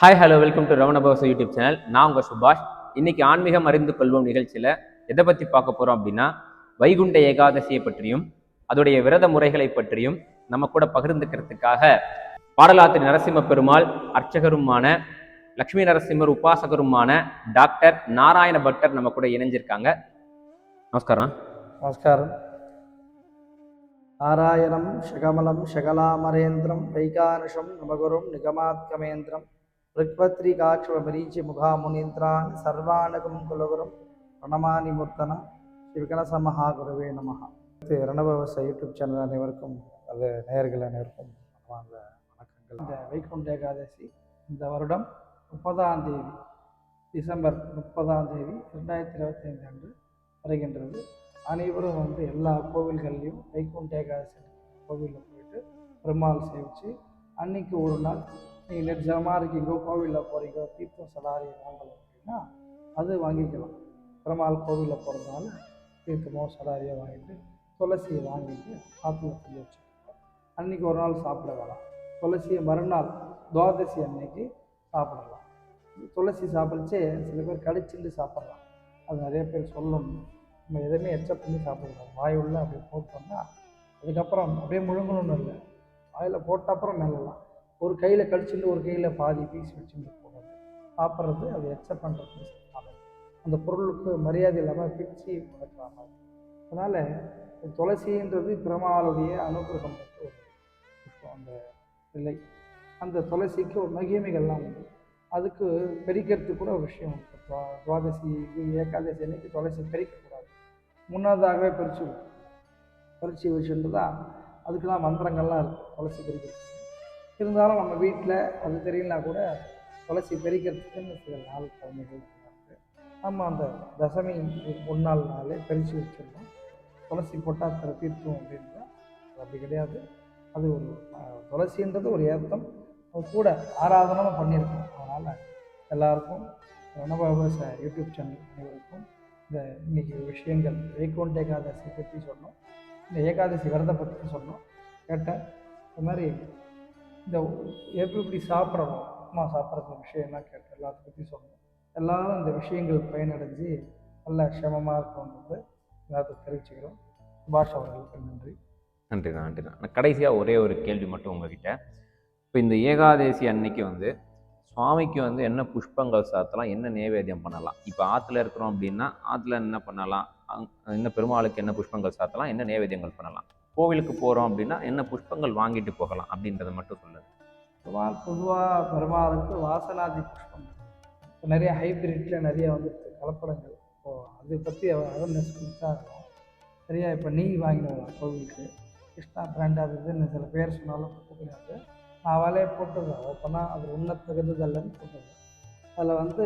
Hi hello welcome to Ramana பவச YouTube channel நான் உங்கள் சுபாஷ். இன்னைக்கு ஆன்மீகம் அறிந்து கொள்வோம் நிகழ்ச்சியில். எதை பற்றி பார்க்க போகிறோம் அப்படின்னா வைகுண்ட ஏகாதசியை பற்றியும் அதோடைய விரத முறைகளை பற்றியும் நம்ம கூட பகிர்ந்துக்கிறதுக்காக பாடலாத்திரி நரசிம்ம பெருமாள் அர்ச்சகருமான லக்ஷ்மி நரசிம்மர் உபாசகருமான டாக்டர் நாராயண பட்டர் நம்ம கூட இணைஞ்சிருக்காங்க. நமஸ்காரம். நமஸ்காரம். நாராயணம் ஷகமலம் ஷகலாமரேந்திரம் வைகானுஷம் நமகுரும் நிகமாத்கமேந்திரம். ரிக்வத்ரிகாட்சமரீச்சி முகாமுனீந்திரான் சர்வானகம் குலகுரும் ஸ்ரீ மூர்த்தன ஸ்ரீவிகனசமஹாகுருவே நமஹ இது ரணபவச யூடியூப் சேனல் அனைவருக்கும் அது நேயர்கள் அனைவருக்கும் அந்த வணக்கங்கள். இந்த வைகுண்ட ஏகாதசி இந்த வருடம் முப்பதாம் தேதி டிசம்பர் முப்பதாம் தேதி ரெண்டாயிரத்தி இருபத்தைந்து அன்று வருகின்றது. அனைவரும் வந்து எல்லா கோவில்கள்லையும் வைகுண்ட ஏகாதசி கோவிலில் போயிட்டு பெருமாள் சேவிச்சு அன்னைக்கு ஒரு நாள் நீங்கள் நிர்ஜனமாக இருக்கீங்க கோவிலில் போகிறீங்க தீர்த்தம் சலாரி வாங்கலாம் அப்படின்னா அது வாங்கிக்கலாம். பெருமாள் கோவிலில் போகிறதுனால தீர்த்தமோ சடாரியோ வாங்கிட்டு துளசியை வாங்கிட்டு ஆற்றுல சொல்லி வச்சுக்கோங்க. அன்னைக்கு ஒரு நாள் சாப்பிட வேணாம். துளசியை மறுநாள் துவாதசி அன்னைக்கு சாப்பிடலாம். துளசி சாப்பிடுச்சே சில பேர் கடிச்சுட்டு சாப்பிட்லாம். அது நிறைய பேர் சொல்லணும். நம்ம எதுவுமே எச்சப் பண்ணி சாப்பிடக்கூடாது. வாய் உள்ள அப்படியே போட்டோம்னா அதுக்கப்புறம் அப்படியே முழுங்கணும்னு இல்லை. வாயில் போட்ட அப்புறம் மேலலாம் ஒரு கையில் கடிச்சுட்டு ஒரு கையில் பாதி பீஸ் வச்சுட்டு போகிறது சாப்பிட்றது அது எக்ஸப்ட் பண்ணுறது அந்த பொருளுக்கு மரியாதை இல்லாமல் பிச்சு கொடுக்குற அதனால் துளசின்றது பெருமாளுடைய அனுகிரகம் அந்த நிலை. அந்த துளசிக்கு ஒரு மகிமைகள்லாம் உண்டு. அதுக்கு பெரிக்கிறதுக்கு கூட ஒரு விஷயம் துவா- துவாதசி இது ஏகாதசி அன்னைக்கு துளசி பெரிக்கக்கூடாது. முன்னதாகவே பறிச்சு பறிச்சு வச்சுட்டு தான் அதுக்கெல்லாம் மந்திரங்கள்லாம் இருக்குது துளசி பெரிக்கிறது இருந்தாலும் நம்ம வீட்டில் அது தெரியலனா கூட துளசி பெரிக்கிறதுக்குன்னு சில நாள் குழந்தைகள் நம்ம அந்த தசமி முன்னாள் நாளே பறித்து வச்சிடணும். துளசி போட்டால் தீர்த்தம் அப்படின்றா அது அப்படி கிடையாது. அது ஒரு துளசின்றது ஒரு ஏத்தம். கூட ஆராதனமும் பண்ணியிருக்கோம். அதனால் எல்லாருக்கும் ரணபாபச யூடியூப் சேனல் அனைவருக்கும் இந்த இன்னைக்கு விஷயங்கள் வைகுண்ட ஏகாதசி பற்றி சொன்னோம். இந்த ஏகாதசி விரத பற்றி சொன்னோம். கேட்டேன். இந்த மாதிரி இந்த எப்படி எப்படி சாப்பிட்றோம் உப்புமா விஷயம் விஷயம்லாம் கேட்டு எல்லாத்த பற்றி சொன்னோம் எல்லாரும் இந்த விஷயங்கள் பயனடைஞ்சு நல்ல சமமாக இருக்கும்ன்றது எல்லாத்துக்கும் தெரிவிச்சுக்கிறோம். சுபாஷ் அவர்களுக்கு நன்றி. நன்றி நன்றி நான் கடைசியாக ஒரே ஒரு கேள்வி மட்டும் உங்ககிட்ட. இப்போ இந்த ஏகாதசி அன்னைக்கு வந்து சுவாமிக்கு வந்து என்ன புஷ்பங்கள் சாத்தலாம் என்ன நைவேத்தியம் பண்ணலாம்? இப்போ ஆற்றுல இருக்கிறோம் அப்படின்னா ஆற்றுல என்ன பண்ணலாம்? அங்- என்ன பெருமாளுக்கு என்ன புஷ்பங்கள் சாத்தலாம் என்ன நைவேத்தியங்கள் பண்ணலாம்? கோவிலுக்கு போகிறோம் அப்படின்னா என்ன புஷ்பங்கள் வாங்கிட்டு போகலாம் அப்படின்றத மட்டும் சொல்லுது வா பொதுவாக பெருமாளுக்கு வாசனாதி புஷ்பம். இப்போ நிறைய ஹைப்ரிட்டில் நிறைய வந்துருக்கு கலப்படங்கள். இப்போ அதை பற்றி அவேர்னஸ் கொடுத்தா இருக்கும் சரியா இப்போ நெய் வாங்கிட்டு வரலாம் கோவிலுக்கு. கிருஷ்ணா பிராண்ட் அது இதுன்னு சில பேர் சொன்னாலும் தப்பு நான் அவளே போட்டுருவேன் அப்போனா அது உண்ண தகுந்ததல்லன்னு போட்டுருவேன் அதில் வந்து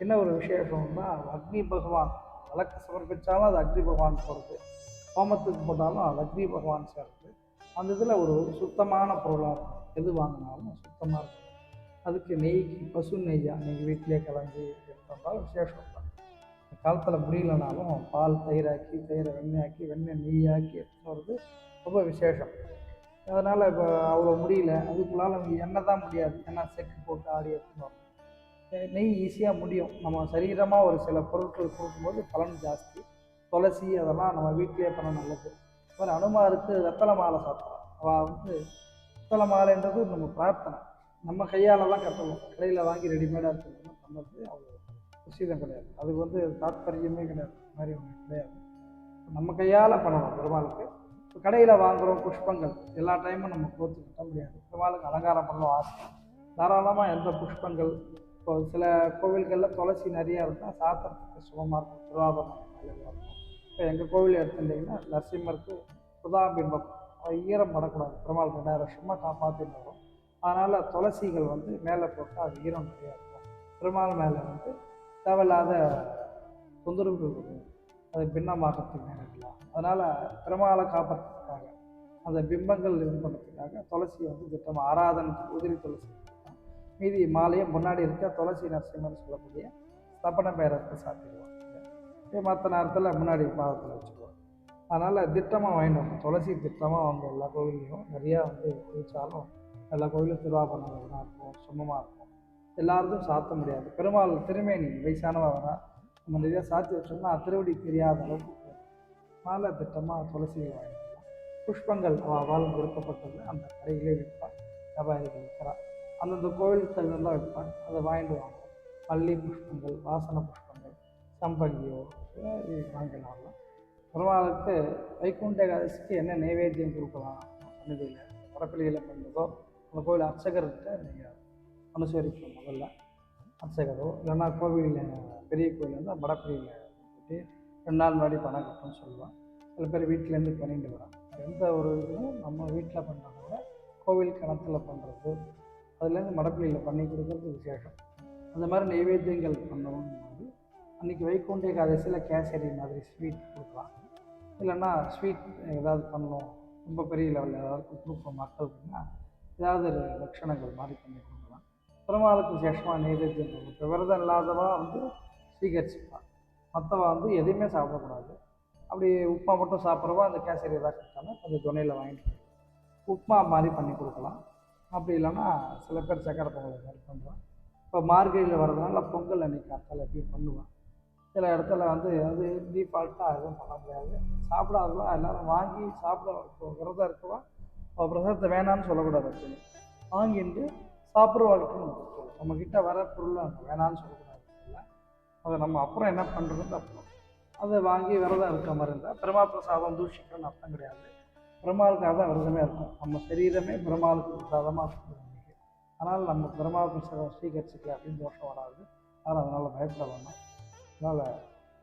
என்ன ஒரு விசேஷம்னா அக்னி பகவான் விளக்கு சமர்ப்பித்தாலும் அது அக்னி பகவான் போகிறது ஹோமத்துக்கு போட்டாலும் அது பகவான் சேர்த்து அந்த இதில் ஒரு சுத்தமான பொருளாக இருக்கும் எது வாங்கினாலும் சுத்தமாக இருக்கும். அதுக்கு நெய்க்கு பசு நெய்யா நீங்கள் வீட்டிலே கலந்து எடுத்தாலும் விசேஷம் தான். இந்த காலத்தில் முடியலனாலும் பால் தயிராக்கி தயிரை வெண்ணெயாக்கி வெண்ணெய் நெய்யாக்கி எடுத்துன்னு வருது ரொம்ப விசேஷம். அதனால் இப்போ அவ்வளோ முடியல. அதுக்குள்ளால என்ன தான் முடியாது. ஏன்னா செக்கு போட்டு ஆடி எடுத்துன்னு நெய் நெய் ஈஸியாக முடியும். நம்ம சரீரமாக ஒரு சில பொருட்கள் கொடுக்கும்போது பலன் ஜாஸ்தி. துளசி அதெல்லாம் நம்ம வீட்டிலேயே பண்ண நல்லது. அப்புறம் மாதிரி அனுமாருக்கு வெத்தலை மாலை சாப்பிட்றோம் அவள் வந்து வெத்தலை மாலைன்றது நம்ம பிரார்த்தனை. நம்ம கையால் தான் கட்டணும். கடையில் வாங்கி ரெடிமேடாக இருக்கிறது பண்ணுறது அவ்வளோ உசிதம் கிடையாது. அதுக்கு வந்து தாத்பரியமே கிடையாது. இந்த மாதிரி ஒன்று கிடையாது. நம்ம கையால் பண்ணணும் பெருமாளுக்கு. இப்போ கடையில் வாங்குகிறோம் புஷ்பங்கள். எல்லா டைமும் நம்ம கோத்து கட்ட முடியாது. பெருமாளுக்கு அலங்காரம் பண்ணணும் ஆசை. தாராளமாக எந்த புஷ்பங்கள்? இப்போ சில கோவில்களில் துளசி நிறையா இருந்தால் சாத்திரத்துக்கு சுகமாக இருக்கும். திருவாபரணம் இருக்கும். இப்போ எங்கள் கோவில் எடுத்துட்டிங்கன்னா நரசிம்மருக்கு சுதாபிம்பம் ஈரம் படக்கூடாது பெருமாள் ரெண்டாயிரம் வருஷமாக காப்பாற்றிட்டு வரும் அதனால் துளசிகள் வந்து மேலே போட்டால் அது ஈரம் நிறையா இருக்கும் பெருமாள் மேலே வந்து தேவையில்லாத தொந்தரவுகள் இருக்கும் அது பின்னமாகறதுக்கு நேரிடலாம். அதனால் பெருமாளை காப்பாற்றுறதுக்காக அந்த பிம்பங்கள் இது பண்ணுறதுக்காக துளசியை வந்து திட்டமாக ஆராதனத்துக்கு உதிரி துளசி. மீதி மாலையை முன்னாடி இருக்க துளசி நரசிம்மன் சொல்லக்கூடிய ஸ்தபன பேரத்தை சாத்திடுவோம். மற்ற நேரத்தில் முன்னாடி பாதத்தில் வச்சுக்குவோம். அதனால் திட்டமாக வாங்கிட்டு துளசி திட்டமாக வாங்க. எல்லா கோவில்லையும் நிறையா வந்து குளிச்சாலும் எல்லா கோவிலும் திருவாபரணம் இருக்கும். சுமமாக இருக்கும். எல்லாருக்கும் சாத்த முடியாது. பெருமாள் திருமேனி வயசானவா வரா நம்ம நிறையா சாத்தி வச்சோம்னா திருவடி தெரியாத அளவுக்கு போகும். திட்டமாக துளசியை வாங்கிக்கலாம் புஷ்பங்கள் அவள் கொடுக்கப்பட்டது அந்த கடையிலே விற்பாள். வியாபாரிகள் விற்கிறா அந்தந்த கோவில்கள்லாம் விற்பாள். அதை வாங்கிட்டு வாங்க. மல்லி புஷ்பங்கள் வாசன புஷ்பங்கள் சம்பங்கியோ இது வாங்கிக்கலாம் பெருமாளுக்கு வைகுண்ட ஏகாதசிக்கு என்ன நைவேத்தியம் கொடுக்கலாம் சன்னதியில் வடப்பள்ளியில் பண்ணுறதோ அந்த கோவில் அர்ச்சகர்கிட்ட நீங்கள் அனுசரிக்கணும் முதல்ல. அர்ச்சகரோ இல்லைன்னா கோவிலில் பெரிய கோவில் இருந்தால் வடப்பள்ளியில் போட்டு ரெண்டு நாள் முன்னாடி பணம் கட்டணும்னு சொல்லுவான் சில பேர் வீட்டிலேருந்து பண்ணிட்டு வரான் எந்த ஒரு இதுவும் நம்ம வீட்டில் பண்ணுறத கோவில் கணத்தில் பண்ணுறது அதுலேருந்து மடப்பிள்ளையில் பண்ணி கொடுக்கறது விசேஷம். அந்த மாதிரி நைவேத்தியங்கள் பண்ணணும்னு இன்றைக்கி அன்றைக்கி வைகுண்ட ஏகாதசியில் கேசரி மாதிரி ஸ்வீட் கொடுக்கலாம். இல்லைன்னா ஸ்வீட் ஏதாவது பண்ணணும். ரொம்ப பெரிய லெவலில் ஏதாவது கொடுப்போம் மக்களுக்குன்னா ஏதாவது ஒரு லட்சணங்கள் மாதிரி பண்ணி கொடுக்கலாம். பெருமாளுக்கு சேஷமாக நைவேத்தியம் பண்ணணும் விரதம் இல்லாதவா வந்து சீகரிச்சுப்பான் மற்றவா வந்து எதையுமே சாப்பிடக்கூடாது. அப்படி உப்புமா மட்டும் சாப்பிட்றவா அந்த கேசரி ஏதாவது கொடுத்தாலும் கொஞ்சம் துணையில் வாங்கிட்டு உப்புமா மாதிரி பண்ணி கொடுக்கலாம். அப்படி இல்லைன்னா சில பேர் சக்கரை பொங்கல் மாதிரி பண்ணுறான் இப்போ மார்கழியில் வர்றதுனால பொங்கல் அன்னைக்கு அத்தால் எப்படி பண்ணுவான் சில இடத்துல வந்து அது டீஃபால்ட்டாக எதுவும் பண்ண முடியாது. சாப்பிடாதவா எல்லாரும் வாங்கி சாப்பிட விரதம் இருக்கவா அவள் பிரசாதத்தை வேணான்னு சொல்லக்கூடாது actually. வாங்கிட்டு சாப்பிட்ற வரைக்கும் நம்ம கிட்ட வர பொருள் நம்ம வேணான்னு சொல்லக்கூடாது இல்லை அதை நம்ம அப்புறம் என்ன பண்ணுறதுன்னு அப்புறம் அதை வாங்கி விரதம் இருக்க மாதிரி இருந்தால் பிரமா பிரசாதம் தூஷிக்கணும்னு அர்த்தம் கிடையாது. பெருமாளுக்காக தான் விரதமே இருக்கும். நம்ம சரீரமே பெருமாளுக்கு பிரசாதமாக இருக்கும் இன்னைக்கு அதனால் நம்ம பெருமாள் பிரசாதம் ஸ்வீகரிச்சுக்கல அப்படின்னு தோஷம் வராது. அதனால் அதனால் பயப்பட வேண்டாம். அதனால்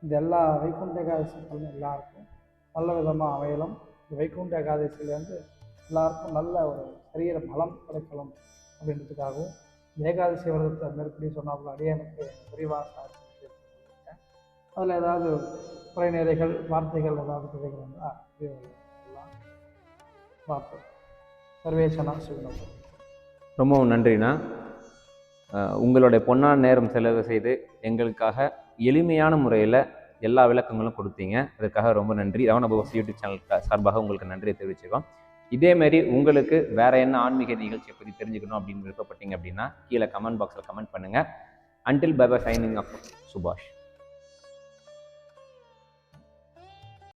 இந்த எல்லா வைகுண்ட ஏகாதசிகளும் எல்லாருக்கும் நல்ல விதமாக அமையலும். இந்த வைகுண்ட ஏகாதசியிலேருந்து எல்லாருக்கும் நல்ல ஒரு சரீர பலம் கிடைக்கலாம் அப்படின்றதுக்காகவும் ஏகாதசி விரதத்தை மேற்கொண்டு சொன்னாப்புல அடியனுக்கு விரிவாக அதில் ஏதாவது குறைநிறைகள் வார்த்தைகள் ஏதாவது குறைகள் இருந்தால் எல்லாம் பார்ப்போம். சர்வேசனா சிவனம் ரொம்பவும் நன்றிண்ணா. உங்களுடைய பொன்னான நேரம் செலவு செய்து எங்களுக்காக எளிமையான முறையில் எல்லா விளக்கங்களும் கொடுத்தீங்க. அதுக்காக ரொம்ப நன்றி. ரவண பவஸ் யூடியூப் சேனல் சார்பாக உங்களுக்கு நன்றியை தெரிவிச்சுக்கோம் இதேமாரி உங்களுக்கு வேற என்ன ஆன்மீக நிகழ்ச்சியை பற்றி தெரிஞ்சுக்கணும் அப்படின்னு விருப்பப்பட்டீங்க அப்படின்னா கீழே கமெண்ட் பாக்ஸில் கமெண்ட் பண்ணுங்கள் until bye bye signing off Subash.